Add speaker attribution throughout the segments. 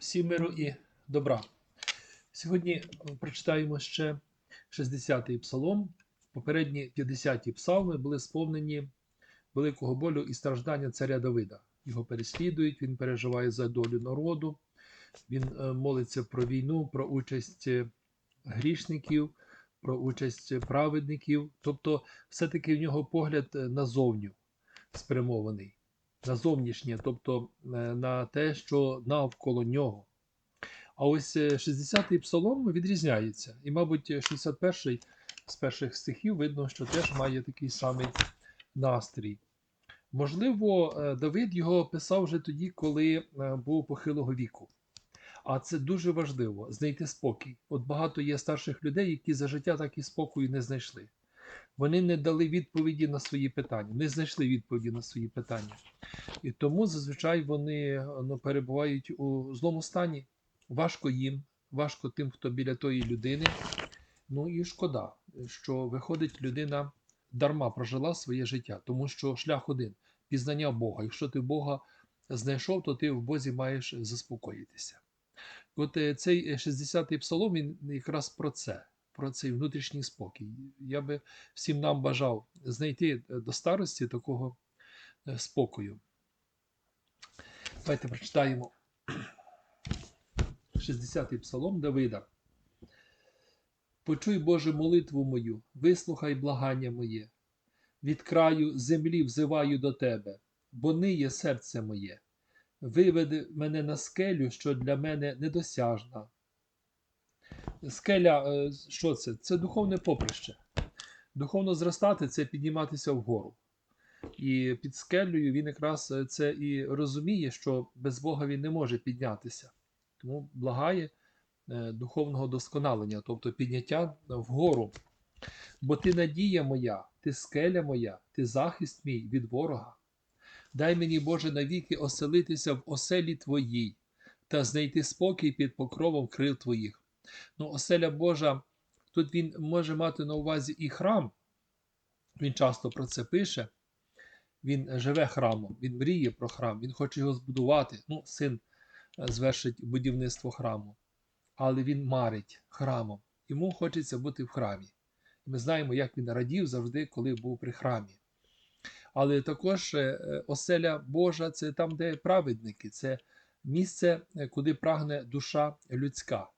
Speaker 1: всім миру і добра. Сьогодні прочитаємо ще 60-й псалом. Попередні 50-ті псалми були сповнені великого болю і страждання царя Давида. Його переслідують, він переживає за долю народу, він е, молиться про війну, про участь е, грішників, про участь праведників. Тобто, все-таки в нього погляд е, назовню спрямований, на зовнішнє, тобто е, на те, що навколо нього. А ось е, 60-й псалом відрізняється. І, мабуть, 61-й з перших стихів видно, що теж має такий самий настрій. Можливо, е, Давид його писав вже тоді, коли е, був похилого віку. А це дуже важливо знайти спокій. От багато є старших людей, які за життя так і спокою не знайшли. Вони не дали відповіді на свої питання, не знайшли відповіді на свої питання. І тому зазвичай вони ну, перебувають у злому стані. Важко їм, важко тим, хто біля тої людини. Ну і шкода, що виходить, людина дарма прожила своє життя, тому що шлях один пізнання Бога. Якщо ти Бога знайшов, то ти в Бозі маєш заспокоїтися. От е, цей 60-й псалом він якраз про це, про цей внутрішній спокій. Я би всім нам бажав знайти до старості такого е, спокою. Давайте прочитаємо 60-й псалом Давида. Почуй, Боже, молитву мою, вислухай благання моє. Від краю землі взиваю до Тебе, бо ниє серце моє. Виведи мене на скелю, що для мене недосяжна. Скеля, е, що це? Це духовне поприще. Духовно зростати це підніматися вгору. І під скелею він якраз е, це і розуміє, що без Бога він не може піднятися. Тому благає е, духовного досконалення, тобто підняття вгору. Бо ти надія моя, ти скеля моя, ти захист мій від ворога. Дай мені, Боже, навіки оселитися в оселі Твоїй та знайти спокій під покровом крил Твоїх. Ну, оселя Божа, тут він може мати на увазі і храм. Він часто про це пише. Він живе храмом, він мріє про храм, він хоче його збудувати. Ну, син е, звершить будівництво храму. Але він марить храмом. Йому хочеться бути в храмі. І ми знаємо, як він радів завжди, коли був при храмі. Але також е, оселя Божа це там, де праведники, це місце, е, куди прагне душа людська.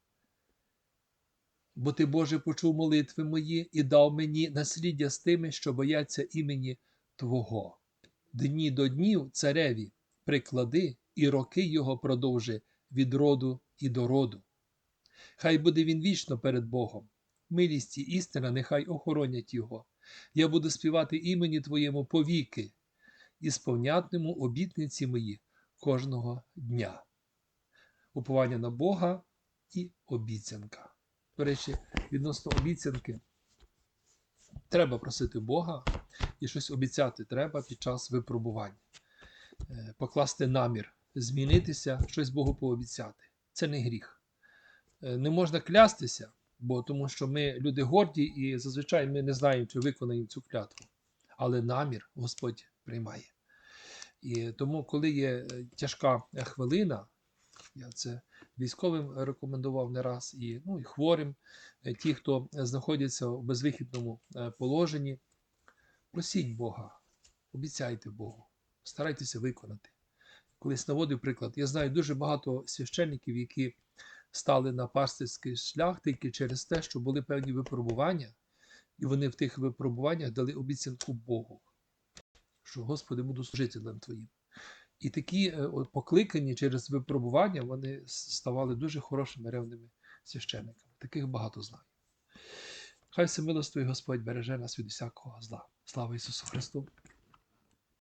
Speaker 1: Бо ти, Боже, почув молитви мої і дав мені насліддя з тими, що бояться імені Твого. Дні до днів цареві приклади, і роки його продовжи від роду і до роду. Хай буде він вічно перед Богом. Милість і істина нехай охоронять його. Я буду співати імені Твоєму повіки і сповнятиму обітниці мої кожного дня. Уповання на Бога і обіцянка. До речі, відносно обіцянки, треба просити Бога і щось обіцяти треба під час випробувань. Е, Покласти намір, змінитися, щось Богу пообіцяти. Це не гріх. Е, Не можна клястися, бо тому що ми люди горді і зазвичай ми не знаємо, чи виконаємо цю клятву. Але намір Господь приймає. І тому, коли є е, тяжка хвилина, я це військовим рекомендував не раз, і, ну, і хворим, е, ті, хто знаходяться у безвихідному е, положенні, просіть Бога, обіцяйте Богу, старайтеся виконати. Колись наводив приклад, я знаю дуже багато священників, які стали на пастирський шлях тільки через те, що були певні випробування, і вони в тих випробуваннях дали обіцянку Богу, що Господи, буду служителем Твоїм. І такі е, покликані через випробування вони ставали дуже хорошими ревними священниками. Таких багато знаю. Хай всемилостивий Господь береже нас від усякого зла. Слава Ісусу Христу!